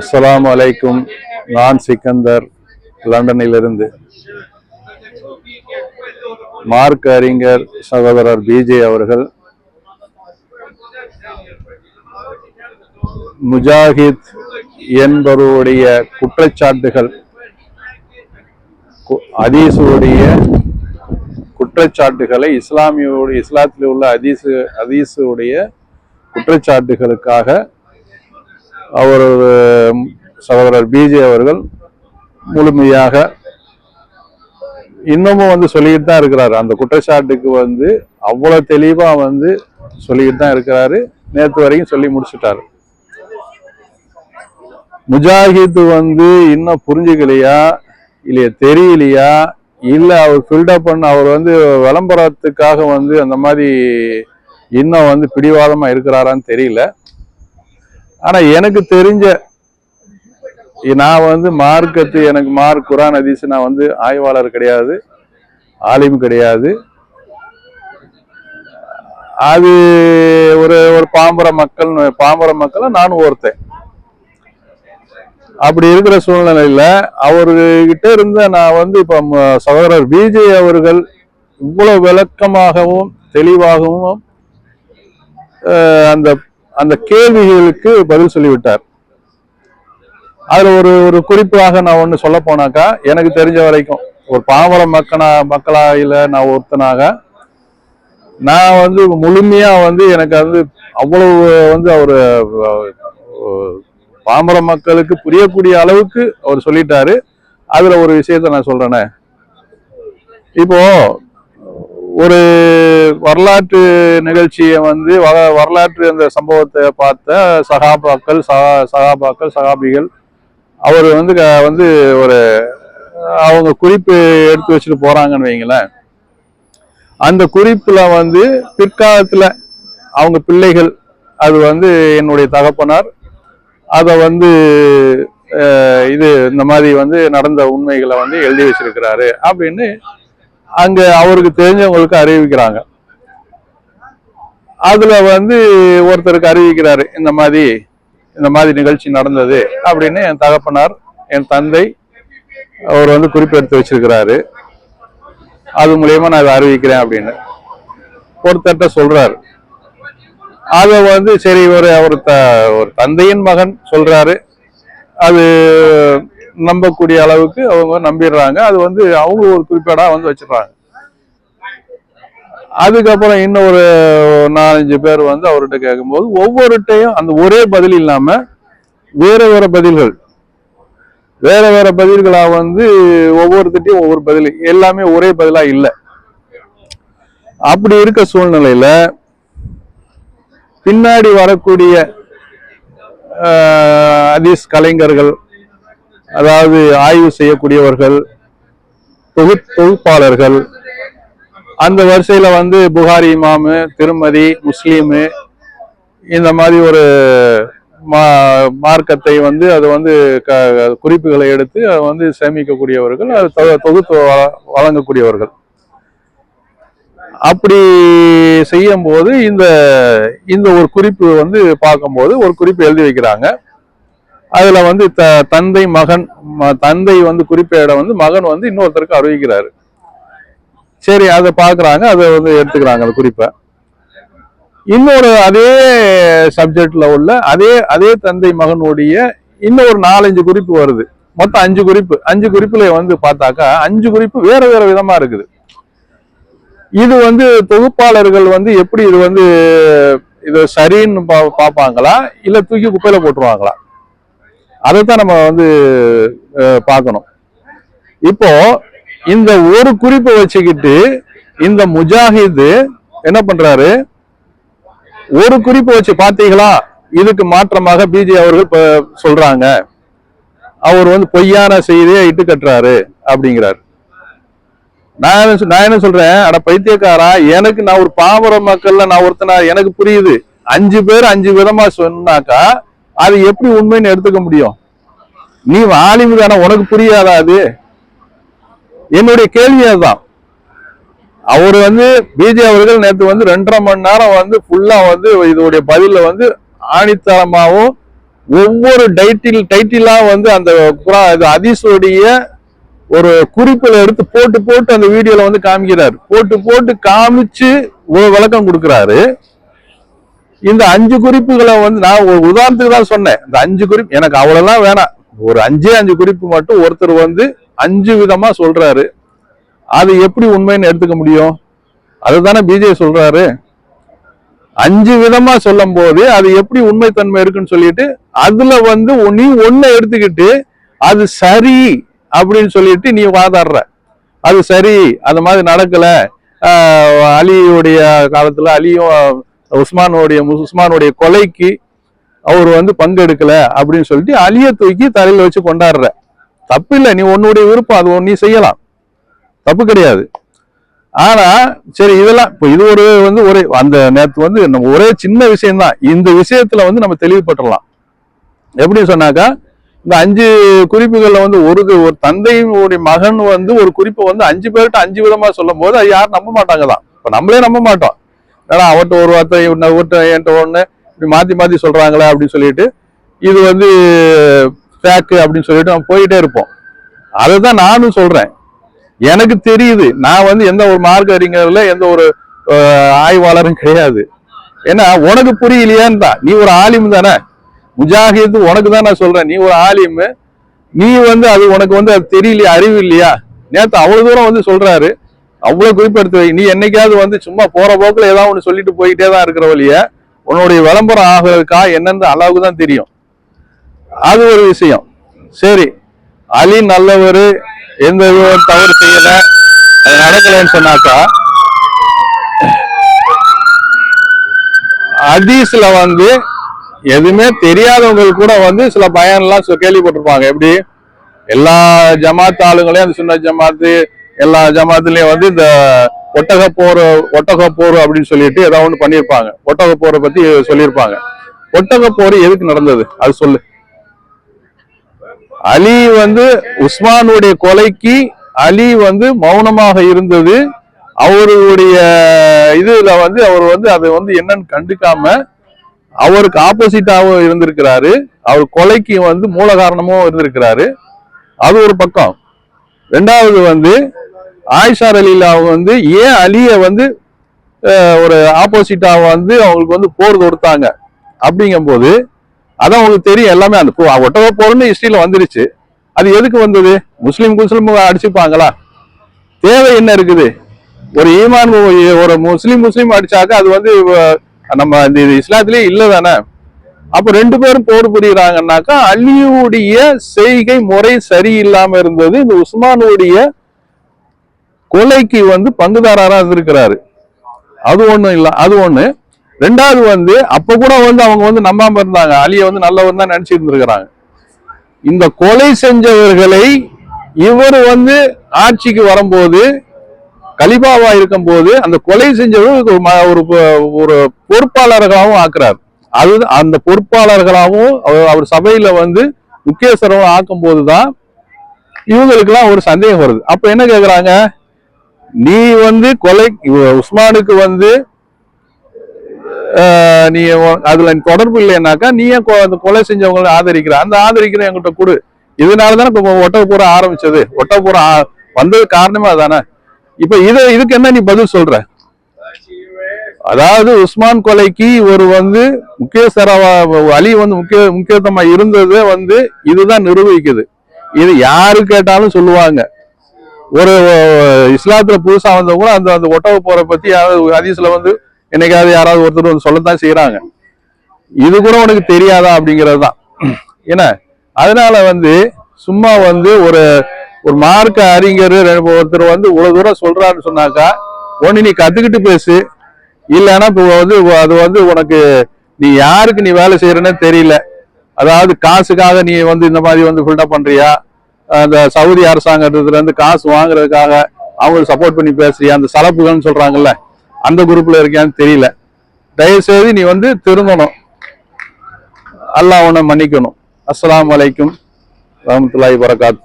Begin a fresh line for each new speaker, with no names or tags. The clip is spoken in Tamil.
அஸ்லாம் அலைக்கும். நான் சிக்கந்தர் லண்டனிலிருந்து. மார்க் அறிஞர் சகோதரர் பிஜே அவர்கள் முஜாஹித் என்பவருடைய குற்றச்சாட்டுகள் அதீசுடைய குற்றச்சாட்டுகளை இஸ்லாமியோடு இஸ்லாத்தில் உள்ள அதீசு அதீசுடைய குற்றச்சாட்டுகளுக்காக அவர் சகோதரர் பிஜே அவர்கள் முழுமையாக இன்னமும் வந்து சொல்லிக்கிட்டு தான் இருக்கிறாரு. அந்த குற்றச்சாட்டுக்கு வந்து அவ்வளவு தெளிவா வந்து சொல்லிக்கிட்டு தான் இருக்கிறாரு. நேற்று வரைக்கும் சொல்லி முடிச்சுட்டாரு. முஜாஹித் வந்து இன்னும் புரிஞ்சுக்கலையா? இல்லையா? தெரியலையா? இல்ல அவர் ஃபில்டப் பண்ண அவர் வந்து விளம்பரத்துக்காக வந்து அந்த மாதிரி இன்னும் வந்து பிடிவாதமா இருக்கிறாரான்னு தெரியல. ஆனா எனக்கு தெரிஞ்ச நான் வந்து மார்க்கத்து எனக்கு மார்க் குரான் ஹதீஸ் நான் வந்து ஆய்வாளர் கிடையாது ஆலிம் கிடையாது. அது ஒரு ஒரு பாம்பர மக்கள் பாம்பர மக்கள் நானும் ஒருத்தன். அப்படி இருக்கிற சூழ்நிலையில அவர்கிட்ட இருந்த நான் வந்து இப்ப ம- சகோதரர் விஜய் அவர்கள் இவ்வளவு விளக்கமாகவும் தெளிவாகவும் அந்த அந்த கேள்விகளுக்கு பதில் சொல்லிவிட்டார். அதுல ஒரு ஒரு குறிப்பாக நான் ஒன்று சொல்ல போனாக்கா எனக்கு தெரிஞ்ச வரைக்கும் ஒரு பாமர மக்கனா மக்களாயில நான் ஒருத்தனாக நான் வந்து முழுமையா வந்து எனக்கு வந்து அவ்வளவு வந்து அவர் பாமர மக்களுக்கு புரியக்கூடிய அளவுக்கு அவர் சொல்லிட்டாரு. அதுல ஒரு விஷயத்த நான் சொல்றேனே. இப்போ ஒரு வரலாற்று நிகழ்ச்சியை வந்து வர- வரலாற்று அந்த சம்பவத்தை பார்த்த சகாபாக்கள் சகா சகாபாக்கள் சகாபிகள் அவர் வந்து க- வந்து ஒரு அவங்க குறிப்பு எடுத்து வச்சுட்டு போகிறாங்கன்னு வைங்களேன். அந்த குறிப்பில் வந்து பிற்காலத்தில் அவங்க பிள்ளைகள் அது வந்து என்னுடைய தகப்பனார் அதை வந்து இது இந்த மாதிரி வந்து நடந்த உண்மைகளை வந்து எழுதி வச்சிருக்கிறாரு அப்படின்னு அங்க அவருக்கு தெரிஞ்சவங்களுக்கு அறிவிக்கிறாங்க. அதுல வந்து ஒருத்தருக்கு அறிவிக்கிறாரு இந்த மாதிரி இந்த மாதிரி நிகழ்ச்சி நடந்தது அப்படின்னு என் தகப்பனார் என் தந்தை அவர் வந்து குறிப்பெடுத்து வச்சிருக்கிறாரு. அது மூலியமா நான் இதை அறிவிக்கிறேன் அப்படின்னு. ஒருத்தர்கிட்ட சொல்றாரு. அத வந்து சரி ஒரு அவர் த ஒரு தந்தையின் மகன் சொல்றாரு. அது நம்பக்கூடிய அளவுக்கு அவங்க நம்பிடுறாங்க. அது வந்து அவங்க ஒரு குறிப்பேடாக வந்து வச்சிடுறாங்க. அதுக்கப்புறம் இன்னும் ஒரு நாலஞ்சு பேர் வந்து அவர்கிட்ட கேட்கும்போது ஒவ்வொருட்டையும் அந்த ஒரே பதில் இல்லாமல் வேற வேற பதில்கள். வேற வேற பதில்களாக வந்து ஒவ்வொருத்திட்டையும் ஒவ்வொரு பதில். எல்லாமே ஒரே பதிலாக இல்லை. அப்படி இருக்க சூழ்நிலையில பின்னாடி வரக்கூடிய அதீஸ் கலைஞர்கள் அதாவது ஆய்வு செய்யக்கூடியவர்கள் தொகு தொகுப்பாளர்கள். அந்த வரிசையில வந்து புகாரி இமாமு திருமதி முஸ்லீமு இந்த மாதிரி ஒரு மா- மார்க்கத்தை வந்து அது வந்து க- குறிப்புகளை எடுத்து அதை வந்து சேமிக்கக்கூடியவர்கள் அது தொ- தொகுத்து வ- வழங்கக்கூடியவர்கள். அப்படி செய்யும் போது இந்த இந்த ஒரு குறிப்பு வந்து பார்க்கும்போது ஒரு குறிப்பு எழுதி வைக்கிறாங்க. அதில் வந்து த தந்தை மகன் ம- தந்தை வந்து குறிப்பேட வந்து மகன் வந்து இன்னொருத்தருக்கு அறிவிக்கிறாரு. சரி அதை பார்க்குறாங்க அதை வந்து எடுத்துக்கிறாங்க அந்த குறிப்பை. இன்னொரு அதே சப்ஜெக்டில் உள்ள அதே அதே தந்தை மகனுடைய இன்னொரு நாலஞ்சு குறிப்பு வருது. மொத்தம் அஞ்சு குறிப்பு. அஞ்சு குறிப்புல வந்து பார்த்தாக்கா அஞ்சு குறிப்பு வேற வேற விதமாக இருக்குது. இது வந்து தொகுப்பாளர்கள் வந்து எப்படி இது வந்து இது சரின்னு பா- பார்ப்பாங்களா? இல்லை தூக்கி குப்பையில் போட்டுருவாங்களா? அதை தான் நம்ம வந்து பார்க்கணும். இப்போ இந்த ஒரு குறிப்பை வச்சுக்கிட்டு இந்த முஜாஹிது என்ன பண்றாரு? ஒரு குறிப்பு வச்சு பார்த்தீங்களா? இதுக்கு மாற்றமாக பிஜே அவர்கள் சொல்றாங்க. அவர் வந்து பொய்யான செய்தியை இட்டு கட்டுறாரு அப்படிங்கிறாரு. நான் என்ன நான் என்ன சொல்றேன்? அட பைத்தியக்காரா எனக்கு நான் ஒரு பாமர மக்கள்ல நான் ஒருத்தனா எனக்கு புரியுது. அஞ்சு பேர் அஞ்சு விதமா சொன்னாக்கா அது எப்படி உண்மைன்னு எடுத்துக்க முடியும்? நீ ஆலிமு தானே உனக்கு புரியாதா அது? என்னுடைய கேள்வி அதுதான். அவர் வந்து பிஜே அவர்கள் நேற்று வந்து ரெண்டரை மணி நேரம் வந்து ஃபுல்லா வந்து இதோடைய பதில வந்து ஆணித்தரமாகவும் ஒவ்வொரு டைட்டில் டைட்டிலா வந்து அந்த குரா- இது அதிசோடைய ஒரு குறிப்புல எடுத்து போட்டு போட்டு அந்த வீடியோல வந்து காமிக்கிறாரு. போட்டு போட்டு காமிச்சு விளக்கம் கொடுக்குறாரு. இந்த அஞ்சு குறிப்புகளை வந்து நான் ஒரு உதாரணத்துக்கு தான் சொன்னேன். இந்த அஞ்சு குறிப்பு எனக்கு அவ்வளோலாம் வேணாம். ஒரு அஞ்சே அஞ்சு குறிப்பு மட்டும் ஒருத்தர் வந்து அஞ்சு விதமா சொல்றாரு. அது எப்படி உண்மைன்னு எடுத்துக்க முடியும்? அதுதானே பிஜே சொல்றாரு. அஞ்சு விதமா சொல்லும் போது அது எப்படி உண்மைத்தன்மை இருக்குன்னு சொல்லிட்டு அதுல வந்து நீ ஒண்ணு எடுத்துக்கிட்டு அது சரி அப்படின்னு சொல்லிட்டு நீ வாதாடுற. அது சரி அந்த மாதிரி நடக்கல. அலியுடைய காலத்துல அலியும் உஸ்மானுடைய உஸ்மானுடைய கொலைக்கு அவர் வந்து பங்கெடுக்கல அப்படின்னு சொல்லிட்டு அழிய தூக்கி தலையில் வச்சு கொண்டாடுற. தப்பு இல்லை நீ உன்னுடைய விருப்பம் அது நீ செய்யலாம். தப்பு கிடையாது. ஆனா சரி இதெல்லாம் இப்போ இது ஒரு வந்து ஒரே அந்த நேரத்து வந்து நம்ம ஒரே சின்ன விஷயம்தான். இந்த விஷயத்துல வந்து நம்ம தெளிவுபட்டுடலாம் எப்படி சொன்னாக்கா இந்த அஞ்சு குறிப்புகளில் வந்து ஒரு ஒரு தந்தையினுடைய மகன் வந்து ஒரு குறிப்பை வந்து அஞ்சு பேர்கிட்ட அஞ்சு விதமா சொல்லும் போது அது யாரும் நம்ப மாட்டாங்க தான் இப்போ நம்மளே நம்ப மாட்டோம். ஏன்னா அவர்கிட்ட ஒரு வார்த்தை இவர்கிட்ட என்கிட்ட ஒன்று இப்படி மாற்றி மாற்றி சொல்கிறாங்களே அப்படின்னு சொல்லிட்டு இது வந்து ஃபேக்கு அப்படின்னு சொல்லிட்டு நம்ம போயிட்டே இருப்போம். அதுதான் நானும் சொல்கிறேன் எனக்கு தெரியுது நான் வந்து எந்த ஒரு மார்க் அறிஞர்ல எந்த ஒரு ஆய்வாளரும் கிடையாது. ஏன்னா உனக்கு புரியலையான்னு தான். நீ ஒரு ஆலிம் தானே. முஜாஹித் உனக்கு தான் நான் சொல்கிறேன் நீ ஒரு ஆலிம். நீ வந்து அது உனக்கு வந்து அது தெரியலையா அறிவு இல்லையா நேற்று அவ்வளோ தூரம் வந்து சொல்கிறாரு அவ்வளவு குறிப்பெடுத்து வை. நீ என்னைக்காவது வந்து சும்மா போற போக்குல ஏதாவது ஒண்ணு சொல்லிட்டு போயிட்டே தான் இருக்கிற வழிய உன்னுடைய விளம்பரம் ஆகிறதுக்கா என்னென்ன அளவுக்கு தான் தெரியும். அது ஒரு விஷயம். சரி அலி நல்லவர் எந்த விதம் தவறு செய்யல அது நடக்கலைன்னு சொன்னாக்கா ஹதீஸ்ல வந்து எதுவுமே தெரியாதவங்களுக்கு கூட வந்து சில பயன்லாம் கேள்விப்பட்டிருப்பாங்க. எப்படி? எல்லா ஜமாத் ஆளுங்களையும் அந்த சுன்ன ஜமாத்து எல்லா ஜமாத்துலயும் வந்து இந்த ஒட்டக போர் ஒட்டக போர் அப்படின்னு சொல்லிட்டு ஏதாவது ஒண்ணு பண்ணியிருப்பாங்க. ஒட்டக போரை பத்தி சொல்லியிருப்பாங்க. ஒட்டக போர் எதுக்கு நடந்தது? அது சொல்லு. அலி வந்து உஸ்மானுடைய கொலைக்கு அலி வந்து மௌனமாக இருந்தது. அவருடைய இதுல வந்து அவர் வந்து அதை வந்து என்னன்னு கண்டுக்காம அவருக்கு ஆப்போசிட்டாகவும் இருந்திருக்கிறாரு. அவர் கொலைக்கு வந்து மூல காரணமும் இருந்திருக்கிறாரு. அது ஒரு பக்கம். ரெண்டாவது வந்து ஆயிஷார் அலிலா வந்து ஏன் அலியை வந்து ஒரு ஆப்போசிட்டாக வந்து அவங்களுக்கு வந்து போர் கொடுத்தாங்க அப்படிங்கும்போது அதான் அவங்களுக்கு தெரியும் எல்லாமே அந்த ஒட்டக போர்னு ஹிஸ்டரியில் வந்துருச்சு. அது எதுக்கு வந்தது? முஸ்லீம் முஸ்லீம் அடிச்சுப்பாங்களா? தேவை என்ன இருக்குது? ஒரு ஈமான் ஒரு முஸ்லீம் முஸ்லீம் அடிச்சாக்க அது வந்து நம்ம இந்த இது இல்லை தானே? அப்ப ரெண்டு பேரும் போர் புரியுறாங்கன்னாக்கா அலியுடைய செய்கை முறை சரியில்லாம இருந்தது. இந்த உஸ்மானுடைய கொலைக்கு வந்து பங்குதாரராக இருந்திருக்கிறாரு. அது ஒண்ணும் இல்ல அது ஒண்ணு. ரெண்டாவது வந்து அப்ப கூட வந்து அவங்க வந்து நம்பாம இருந்தாங்க. அலியை வந்து நல்லவன் தான் நினைச்சிட்டு இருந்திருக்கிறாங்க. இந்த கொலை செஞ்சவர்களை இவர் வந்து ஆட்சிக்கு வரும்போது கலிபாவா இருக்கும்போது அந்த கொலை செஞ்சவர் ஒரு ஒரு பொ- ஒரு பொறுப்பாளர்களாகவும் ஆக்குறார். அது அந்த பொறுப்பாளர்களாகவும் அவர் அவர் சபையில வந்து முக்கியஸ்தரம் ஆக்கும் போதுதான் இவங்களுக்கெல்லாம் ஒரு சந்தேகம் வருது. அப்ப என்ன கேக்குறாங்க? நீ வந்து கொலை உஸ்மானுக்கு வந்து நீ அதில் அதுல தொடர்பு இல்லைன்னாக்கா நீ ஏன் கொ- அந்த கொலை செஞ்சவங்களை ஆதரிக்கிற? அந்த ஆதரிக்கிற என்கிட்ட கொடு. இதனால தானே இப்ப ஒட்டகப்பூரா ஆரம்பிச்சது. ஒட்டகப்பூரா வந்தது காரணமே அதானே? இப்ப இது இதுக்கு என்ன நீ பதில் சொல்ற? அதாவது உஸ்மான் கொலைக்கு ஒரு வந்து முக்கிய சரவா அலி வந்து முக்கிய முக்கியத்துவமா இருந்ததே வந்து இதுதான் நிரூபிக்குது. இது யாரு கேட்டாலும் சொல்லுவாங்க. ஒரு இஸ்லாத்துல புதுசா வந்தவங்க கூட அந்த அந்த ஒட்டவு போற பத்தி யாராவது ஹதீஸ்ல வந்து என்னைக்காவது யாராவது ஒருத்தர் வந்து சொல்லத்தான் செய்யறாங்க இது கூட உனக்கு தெரியாதா அப்படிங்கிறது தான் என்ன அதனால வந்து சும்மா வந்து ஒரு ஒரு மார்க்க அறிஞர் ஒருத்தர் வந்து இவ்வளவு தூரம் சொல்றாருன்னு சொன்னாக்கா ஒன்னு நீ கத்துக்கிட்டு பேசு. இல்லைன்னா இப்போ வந்து அது வந்து உனக்கு நீ யாருக்கு நீ வேலை செய்யறன்னு தெரியல. அதாவது காசுக்காக நீ வந்து இந்த மாதிரி வந்து ஃபில்டப் பண்றியா? அந்த சவுதி அரசாங்கத்துல இருந்து காசு வாங்குறதுக்காக அவங்களுக்கு சப்போர்ட் பண்ணி பேசுறியா? அந்த சலப்புகள்னு சொல்றாங்கல்ல அந்த குரூப்ல இருக்கியான்னு தெரியல. தயவுசெய்து நீ வந்து திருந்தணும் அல்லாஹ் உன்னை மன்னிக்கணும். அஸ்லாம் அலைக்கும். வரமத்துல்லாஹி வரகாத்